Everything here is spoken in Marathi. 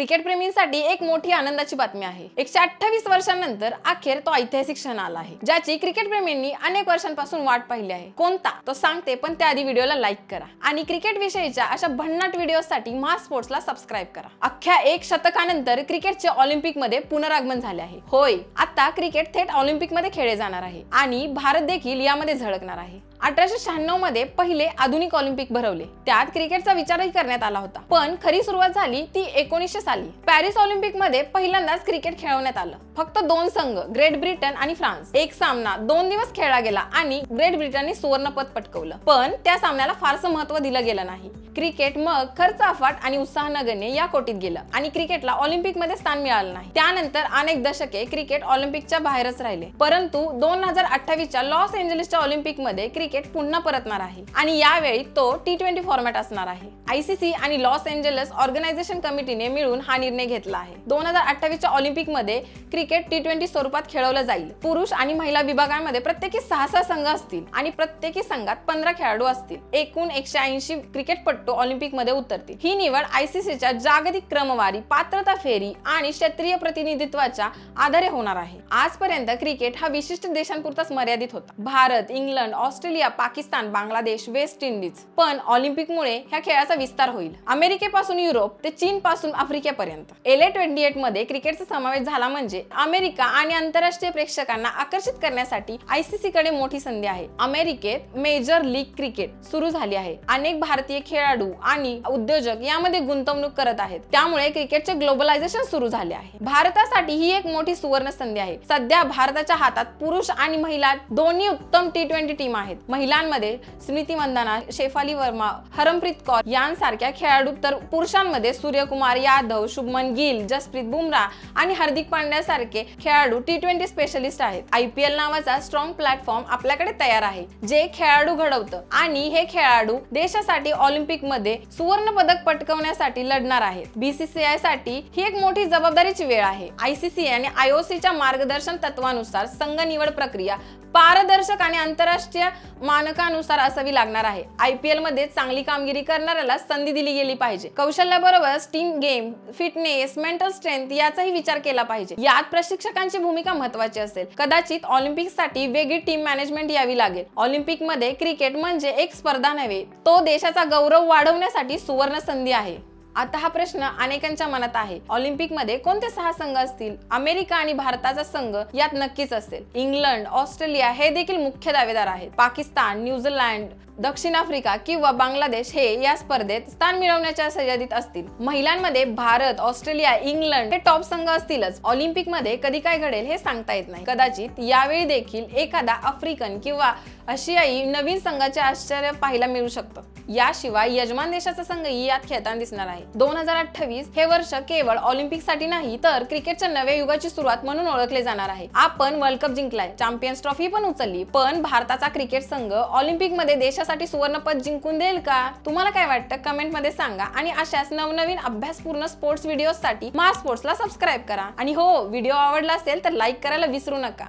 क्रिकेट प्रेमींसाठी एक मोठी आनंदाची बातमी आहे. एकशे अठ्ठावीस वर्षांनंतर अखेर तो ऐतिहासिक क्षण आला आहे ज्याची क्रिकेट प्रेमींनी अनेक वर्षांपासून वाट पाहिली आहे. कोणता? तो सांगते पण त्याआधी व्हिडिओला लाईक करा. आणि क्रिकेट विषयीच्या अशा भन्नाट व्हिडिओसाठी मा स्पोर्ट्सला सबस्क्राईब करा. अख्ख्या एक शतकानंतर क्रिकेटचे ऑलिम्पिकमध्ये पुनरागमन झाले आहे. होय आता क्रिकेट थेट ऑलिम्पिकमध्ये खेळले जाणार आहे. आणि भारत देखील यामध्ये झळकणार आहे. अठराशे शहाण्णवमध्ये पहिले आधुनिक ऑलिम्पिक भरवले. त्यात क्रिकेटचा विचारही करण्यात आला होता. पण खरी सुरुवात झाली ती एकोणीसशे साली पॅरिस ऑलिम्पिकमध्ये पहिल्यांदाच क्रिकेट खेळवण्यात आलं. फक्त दोन संघ ग्रेट ब्रिटन आणि फ्रान्स. एक सामना दोन दिवस खेळला गेला आणि ग्रेट ब्रिटनने सुवर्णपद पटकवलं. पण त्या सामन्याला फारसं महत्त्व दिलं गेलं नाही. क्रिकेट मग खर्च अफाट आणि उत्साहनगण्य या कोटीत गेलं. आणि क्रिकेटला ऑलिम्पिकमध्ये स्थान मिळालं नाही. त्यानंतर अनेक दशके क्रिकेट ऑलिम्पिकच्या बाहेरच राहिले. परंतु दोन हजार अठ्ठावीसच्या लॉस एंजलिसच्या ऑलिम्पिकमध्ये क्रिकेट पुन्हा परतणार आहे. आणि यावेळी तो टी ट्वेंटी फॉर्मॅट असणार आहे. आयसीसी आणि लॉस एंजलस ऑर्गनायझेशन कमिटीने मिळून हा निर्णय घेतला आहे. दोन हजार अठ्ठावीसच्या ऑलिम्पिकमध्ये क्रिकेट टी ट्वेंटी स्वरूपात खेळवलं जाईल. पुरुष आणि महिला विभागांमध्ये प्रत्येकी सहा सहा संघ असतील आणि प्रत्येकी संघात पंधरा खेळाडू असतील. एकूण एकशे ऐंशी क्रिकेटपटू ऑलिम्पिक ऑलिम्पिकमध्ये उतरतील. ही निवड आयसीसीच्या जागतिक क्रमवारी पात्रता फेरी आणि क्षेत्रीय प्रतिनिधित्वाच्या आधारे होणार आहे. आजपर्यंत क्रिकेट हा विशिष्ट देशांपुरताच मर्यादित होता. Bharat England Australia Pakistan Bangladesh West Indies. पण ऑलिम्पिकमुळे ह्या खेळाचा विस्तार होईल. अमेरिकेपासून युरोप ते चीन पासून आफ्रिकेपर्यंत. एल ए ट्वेंटी एटमध्ये क्रिकेटचा समावेश झाला म्हणजे अमेरिका आणि आंतरराष्ट्रीय प्रेक्षकांना आकर्षित करण्यासाठी आयसीसी कडे मोठी संधी आहे. अमेरिकेत मेजर लीग क्रिकेट सुरू झाली आहे. अनेक भारतीय खेळाडू आणि उद्योजक यामध्ये गुंतवणूक करत आहेत. त्यामुळे क्रिकेटचे ग्लोबलायझेशन सुरू झाले आहे. भारतासाठी ही एक मोठी सुवर्ण संधी आहे. सध्या भारताच्या हातात पुरुष आणि महिला दोन्ही उत्तम टी ट्वेंटी टीम आहेत. महिलांमध्ये स्मृती मंदाना शेफाली वर्मा हरमप्रीत कौर यांसारख्या खेळाडू तर पुरुषांमध्ये सूर्यकुमार यादव शुभमन गिल जसप्रीत बुमराह आणि हार्दिक पांड्या सारखे खेळाडू टी ट्वेंटी स्पेशलिस्ट आहेत. आयपीएल नावाचा स्ट्रॉंग प्लॅटफॉर्म आपल्याकडे तयार आहे. जे खेळाडू घडवतं आणि हे खेळाडू देशासाठी ऑलिम्पिक मध्ये सुवर्ण पदक पटकवण्यासाठी लढणार आहेत. बीसीसीआयसाठी ही एक मोठी जबाबदारीची वेळ आहे. आयसीसी आणि आयओसीच्या मार्गदर्शन तत्वानुसार संघ निवड प्रक्रिया पारदर्शक आणि आंतरराष्ट्रीय मानकानुसार असावी लागणार आहे. आय पी मध्ये चांगली कामगिरी करणाऱ्याला संधी दिली गेली पाहिजे. कौशल्याबरोबर team game fitness mental strength याचाही विचार केला पाहिजे. यात प्रशिक्षकांची भूमिका महत्वाची असेल. कदाचित ऑलिम्पिकसाठी वेगळी टीम मॅनेजमेंट यावी लागेल. ऑलिम्पिकमध्ये क्रिकेट म्हणजे एक स्पर्धा नव्हे तो देशाचा गौरव वाढवण्यासाठी सुवर्ण संधी आहे. आता हा प्रश्न अनेकांच्या मनात आहे. ऑलिम्पिकमध्ये कोणते सहा संघ असतील? अमेरिका आणि भारताचा संघ यात नक्कीच असेल. इंग्लंड ऑस्ट्रेलिया हे देखील मुख्य दावेदार आहेत. पाकिस्तान न्यूझीलँड दक्षिण आफ्रिका किंवा बांगलादेश हे या स्पर्धेत स्थान मिळवण्याच्या सजादीत असतील. महिलांमध्ये भारत ऑस्ट्रेलिया इंग्लंड हे टॉप संघ असतीलच. ऑलिम्पिकमध्ये कधी काय घडेल हे सांगता येत नाही. कदाचित यावेळी देखील एखादा आफ्रिकन किंवा आशियाई नवीन संघाचे आश्चर्य पाहायला मिळू शकतं. याशिवाय यजमान देशाचा संघ यात खेळताना दिसणार आहे. दोन हजार अठ्ठावीस हे वर्ष केवळ ऑलिम्पिकसाठी नाही तर क्रिकेटच्या नव्या युगाची सुरुवात म्हणून ओळखले जाणार आहे. आपण वर्ल्ड कप जिंकलाय चॅम्पियन्स ट्रॉफी पण उचलली पण भारताचा क्रिकेट संघ ऑलिम्पिकमध्ये देशासाठी सुवर्णपद जिंकून देईल का? तुम्हाला काय वाटतं? कमेंटमध्ये सांगा आणि अशाच नवनवीन अभ्यासपूर्ण स्पोर्ट्स व्हिडिओ साठी मा स्पोर्ट्सला सबस्क्राईब करा. आणि हो व्हिडिओ आवडला असेल तर लाईक करायला विसरू नका.